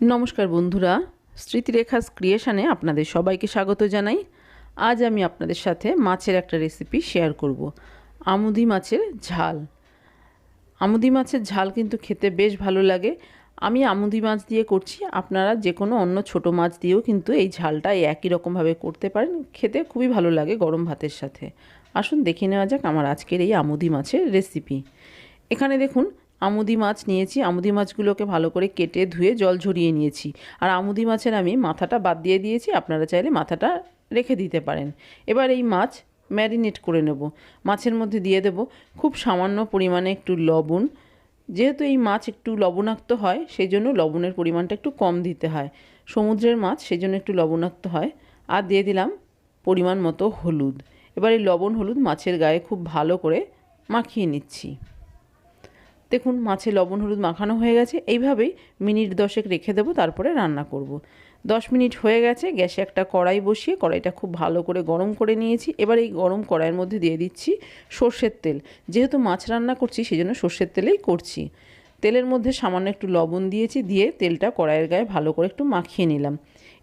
নমস্কার বন্ধুরা, স্মৃতিরেখাস ক্রিয়েশানে আপনাদের সবাইকে স্বাগত জানাই। আজ আমি আপনাদের সাথে মাছের একটা রেসিপি শেয়ার করব। আমুদি মাছের ঝাল। আমুদি মাছের ঝাল কিন্তু খেতে বেশ ভালো লাগে। আমি আমুদি মাছ দিয়ে করছি, আপনারা যে কোনো অন্য ছোট মাছ দিয়েও কিন্তু এই ঝালটা একই রকমভাবে করতে পারেন। খেতে খুবই ভালো লাগে গরম ভাতের সাথে। আসুন দেখে নেওয়া যাক আমার আজকের এই আমুদি মাছের রেসিপি। এখানে দেখুন আমুদি মাছ নিয়েছি, আমুদি মাছগুলোকে ভালো করে কেটে ধুয়ে জল ঝরিয়ে নিয়েছি। আর আমুদি মাছের আমি মাথাটা বাদ দিয়ে দিয়েছি, আপনারা চাইলে মাথাটা রেখে দিতে পারেন। এবার এই মাছ ম্যারিনেট করে নেব। মাছের মধ্যে দিয়ে দেব খুব সামান্য পরিমাণে একটু লবণ। যেহেতু এই মাছ একটু লবণাক্ত হয় সেই জন্য লবণের পরিমাণটা একটু কম দিতে হয়। সমুদ্রের মাছ সেই জন্য একটু লবণাক্ত হয়। আর দিয়ে দিলাম পরিমাণ মতো হলুদ। এবার এই লবণ হলুদ মাছের গায়ে খুব ভালো করে মাখিয়ে নিচ্ছি। দেখুন, মাছে লবণ, হলুদ মাখানো হয়ে গেছে। এইভাবেই মিনিট দশেক রেখে দেবো, তারপরে রান্না করব। দশ মিনিট হয়ে গেছে, গ্যাসে একটা কড়াই বসিয়ে কড়াইটা খুব ভালো করে গরম করে নিয়েছি। এবার এই গরম কড়াইয়ের মধ্যে দিয়ে দিচ্ছি সর্ষের তেল। যেহেতু মাছ রান্না করছি সেই জন্য সর্ষের তেলেই করছি। তেলের মধ্যে সামান্য একটু লবণ দিয়েছি, দিয়ে তেলটা কড়াইয়ের গায়ে ভালো করে একটু মাখিয়ে নিলাম।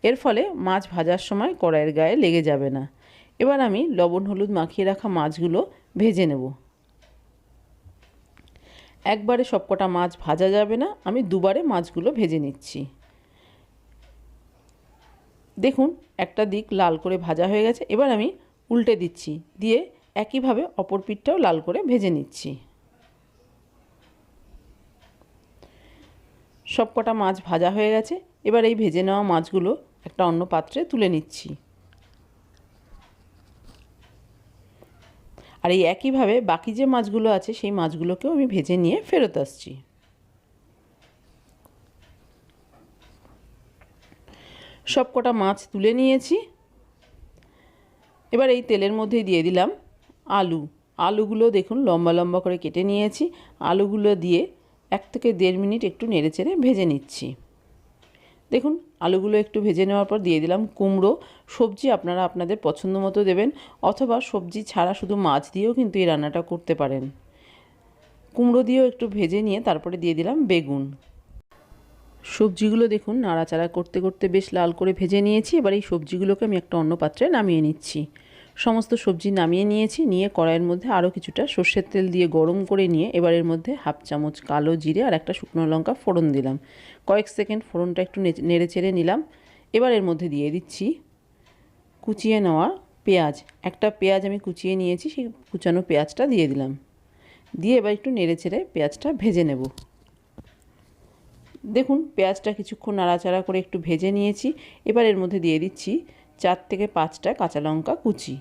এর ফলে মাছ ভাজার সময় কড়াইয়ের গায়ে লেগে যাবে না। এবার আমি লবণ, হলুদ মাখিয়ে রাখা মাছগুলো ভেজে নেব। একবারে সবকটা মাছ ভাজা যাবে না, আমি দুবারে মাছগুলো ভেজে নিচ্ছি। দেখুন, একটা দিক লাল করে ভাজা হয়ে গেছে, এবার আমি উল্টে দিচ্ছি, দিয়ে একইভাবে অপর পিঠটাও লাল করে ভেজে নিচ্ছি। সবকটা মাছ ভাজা হয়ে গেছে, এবার এই ভেজে নেওয়া মাছগুলো একটা অন্য পাত্রে তুলে নিচ্ছি। আর এই একইভাবে বাকি যে মাছগুলো আছে, সেই মাছগুলোকেও আমি ভেজে নিয়ে ফেরত আসছি। সব কটা মাছ তুলে নিয়েছি। এবার এই তেলের মধ্যে দিয়ে দিলাম আলু। আলুগুলো দেখুন লম্বা লম্বা করে কেটে নিয়েছি। আলুগুলো দিয়ে এক থেকে দেড় মিনিট একটু নেড়ে চেড়ে ভেজে নিচ্ছি। দেখুন, আলুগুলো একটু ভেজে নেওয়ার পর দিয়ে দিলাম কুমড়ো। সবজি আপনারা আপনাদের পছন্দ মতো দেবেন, অথবা সবজি ছাড়া শুধু মাছ দিয়েও কিন্তু এই রান্নাটা করতে পারেন। কুমড়ো দিয়েও একটু ভেজে নিয়ে তারপরে দিয়ে দিলাম বেগুন। সবজিগুলো দেখুন, নাড়াচাড়া করতে করতে বেশ লাল করে ভেজে নিয়েছি। এবার এই সবজিগুলোকে আমি একটা অন্য পাত্রে নামিয়ে নিচ্ছি। সমস্ত সবজি নামিয়ে নিয়েছি, নিয়ে কড়াইয়ের মধ্যে আরও কিছুটা সর্ষের তেল দিয়ে গরম করে নিয়ে এবারের মধ্যে হাফ চামচ কালো জিরে আর একটা শুকনো লঙ্কা ফোড়ন দিলাম। কয়েক সেকেন্ড ফোড়নটা একটু নেড়ে চেড়ে নিলাম। এবার এর মধ্যে দিয়ে দিচ্ছি কুচিয়ে নেওয়া পেঁয়াজ। একটা পেঁয়াজ আমি কুচিয়ে নিয়েছি, সেই কুচানো পেঁয়াজটা দিয়ে দিলাম। দিয়ে এবার একটু নেড়ে চেড়ে পেঁয়াজটা ভেজে নেব। দেখুন, পেঁয়াজটা কিছুক্ষণ নাড়াচাড়া করে একটু ভেজে নিয়েছি। এবার এর মধ্যে দিয়ে দিচ্ছি চার থেকে পাঁচটা কাঁচা লঙ্কা কুচি।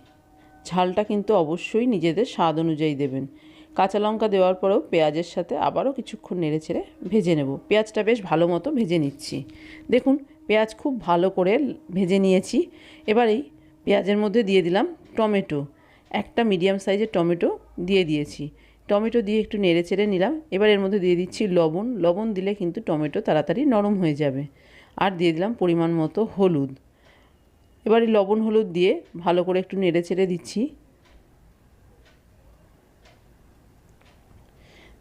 ঝালটা কিন্তু অবশ্যই নিজেদের স্বাদ অনুযায়ী দেবেন। কাঁচা লঙ্কা দেওয়ার পরেও পেঁয়াজের সাথে আবারও কিছুক্ষণ নেড়ে ছেড়ে ভেজে নেব। পেঁয়াজটা বেশ ভালো মতো ভেজে নিচ্ছি। দেখুন, পেঁয়াজ খুব ভালো করে ভেজে নিয়েছি। এবারেই পেঁয়াজের মধ্যে দিয়ে দিলাম টমেটো। একটা মিডিয়াম সাইজের টমেটো দিয়ে দিয়েছি। টমেটো দিয়ে একটু নেড়ে চেড়ে নিলাম। এবার এর মধ্যে দিয়ে দিচ্ছি লবণ। লবণ দিলে কিন্তু টমেটো তাড়াতাড়ি নরম হয়ে যাবে। আর দিয়ে দিলাম পরিমাণ মতো হলুদ। এবারে লবণ হলুদ দিয়ে ভালো করে একটু নেড়ে চেড়ে দিচ্ছি।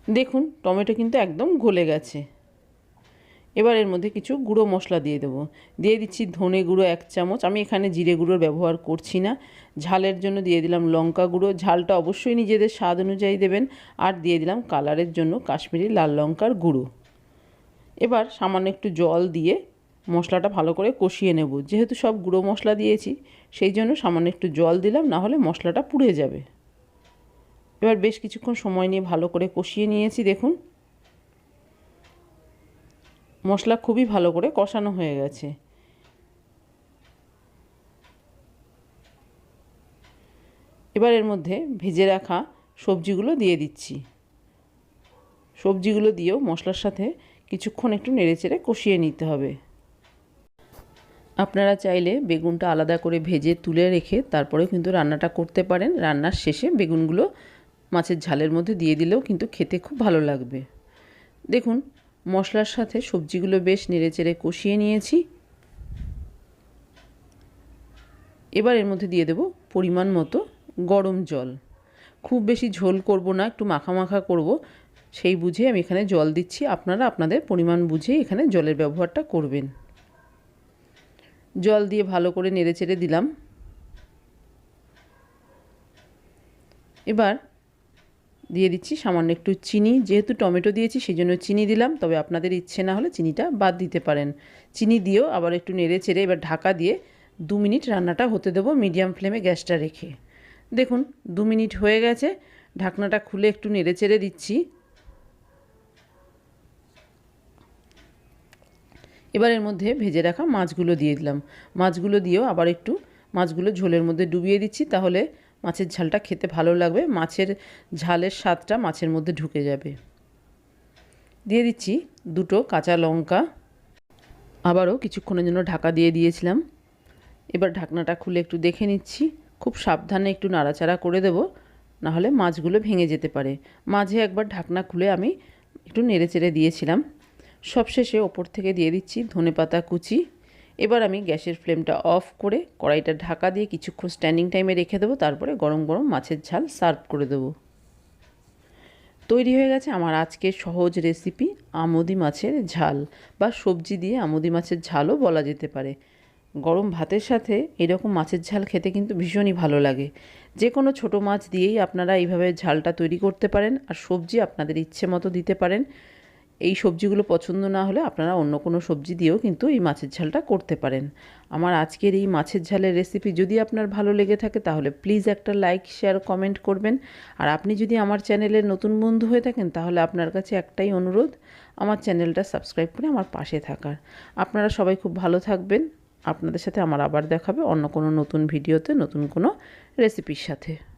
দেখুন, টমেটো কিন্তু একদম গলে গেছে। এবার এর মধ্যে কিছু গুঁড়ো মশলা দিয়ে দেবো। দিয়ে দিচ্ছি ধনে গুঁড়ো এক চামচ। আমি এখানে জিরে গুঁড়োর ব্যবহার করছি না। ঝালের জন্য দিয়ে দিলাম লঙ্কা গুঁড়ো। ঝালটা অবশ্যই নিজেদের স্বাদ অনুযায়ী দেবেন। আর দিয়ে দিলাম কালারের জন্য কাশ্মীরি লাল লঙ্কার গুঁড়ো। এবার সামান্য একটু জল দিয়ে মশলাটা ভালো করে কষিয়ে নেব। যেহেতু সব গুঁড়ো মশলা দিয়েছি, সেই জন্য সামান্য একটু জল দিলাম, না হলে মশলাটা পুড়ে যাবে। এবার বেশ কিছুক্ষণ সময় নিয়ে ভালো করে কষিয়ে নিয়েছি, দেখুন। মশলা খুবই ভালো করে কষানো হয়ে গেছে। এবার এর মধ্যে ভেজে রাখা সবজিগুলো দিয়ে দিচ্ছি। সবজিগুলো দিয়েও মশলার সাথে কিছুক্ষণ একটু নেড়েচেড়ে কষিয়ে নিতে হবে। আপনারা চাইলে বেগুনটা আলাদা করে ভেজে তুলে রেখে তারপরেও কিন্তু রান্নাটা করতে পারেন। রান্নার শেষে বেগুনগুলো মাছের ঝালের মধ্যে দিয়ে দিলেও কিন্তু খেতে খুব ভালো লাগবে। দেখুন, মশলার সাথে সবজিগুলো বেশ নেড়েচেড়ে কষিয়ে নিয়েছি। এবার এর মধ্যে দিয়ে দেব পরিমাণ মতো গরম জল। খুব বেশি ঝোল করব না, একটু মাখা মাখা করব। সেই বুঝে আমি এখানে জল দিচ্ছি। আপনারা আপনাদের পরিমাণ বুঝে এখানে জলের ব্যবহারটা করবেন। জল দিয়ে ভালো করে নেড়ে চেড়ে দিলাম। এবার দিয়ে দিচ্ছি সামান্য একটু চিনি। যেহেতু টমেটো দিয়েছি সেই জন্য চিনি দিলাম। তবে আপনাদের ইচ্ছে না হলে চিনিটা বাদ দিতে পারেন। চিনি দিয়েও আবার একটু নেড়ে চেড়ে এবার ঢাকা দিয়ে দু মিনিট রান্নাটা হতে দেবো মিডিয়াম ফ্লেমে গ্যাসটা রেখে। দেখুন, দু মিনিট হয়ে গেছে। ঢাকনাটা খুলে একটু নেড়ে চেড়ে দিচ্ছি। এবার এর মধ্যে ভেজে রাখা মাছগুলো দিয়ে দিলাম। মাছগুলো দিয়েও আবার একটু মাছগুলো ঝোলের মধ্যে ডুবিয়ে দিচ্ছি, তাহলে মাছের ঝালটা খেতে ভালো লাগবে। মাছের ঝালের স্বাদটা মাছের মধ্যে ঢুকে যাবে। দিয়ে দিচ্ছি দুটো কাঁচা লঙ্কা। আবারও কিছুক্ষণের জন্য ঢাকা দিয়ে দিয়েছিলাম। এবার ঢাকনাটা খুলে একটু দেখে নিচ্ছি। খুব সাবধানে একটু নাড়াচাড়া করে দেব নাহলে মাছগুলো ভেঙে যেতে পারে। মাঝে একবার ঢাকনা খুলে আমি একটু নেড়ে চেড়ে দিয়েছিলাম। সবশেষে ওপর থেকে দিয়ে দিচ্ছি ধনেপাতা কুচি। এবার আমি গ্যাসের ফ্লেমটা অফ করে কড়াইটা ঢাকা দিয়ে কিছুক্ষণ স্ট্যান্ডিং টাইমে রেখে দেবো, তারপরে গরম গরম মাছের ঝাল সার্ভ করে দেবো। তৈরি হয়ে গেছে আমার আজকের সহজ রেসিপি আমদি মাছের ঝাল, বা সবজি দিয়ে আমদি মাছের ঝালও বলা যেতে পারে। গরম ভাতের সাথে এরকম মাছের ঝাল খেতে কিন্তু ভীষণই ভালো লাগে। যে কোনো ছোটো মাছ দিয়েই আপনারা এইভাবে ঝালটা তৈরি করতে পারেন, আর সবজি আপনাদের ইচ্ছে মতো দিতে পারেন। এই সবজিগুলো পছন্দ না হলে আপনারা অন্য কোনো সবজি দিয়েও কিন্তু এই মাছের ঝালটা করতে পারেন। আমার আজকের এই মাছের ঝালের রেসিপি যদি আপনার ভালো লেগে থাকে তাহলে প্লিজ একটা লাইক শেয়ার কমেন্ট করবেন। আর আপনি যদি আমার চ্যানেলের নতুন বন্ধু হয়ে থাকেন তাহলে আপনার কাছে একটাই অনুরোধ, আমার চ্যানেলটা সাবস্ক্রাইব করে আমার পাশে থাকার। আপনারা সবাই খুব ভালো থাকবেন। আপনাদের সাথে আমার আবার দেখাবে অন্য কোনো নতুন ভিডিওতে নতুন কোনো রেসিপির সাথে।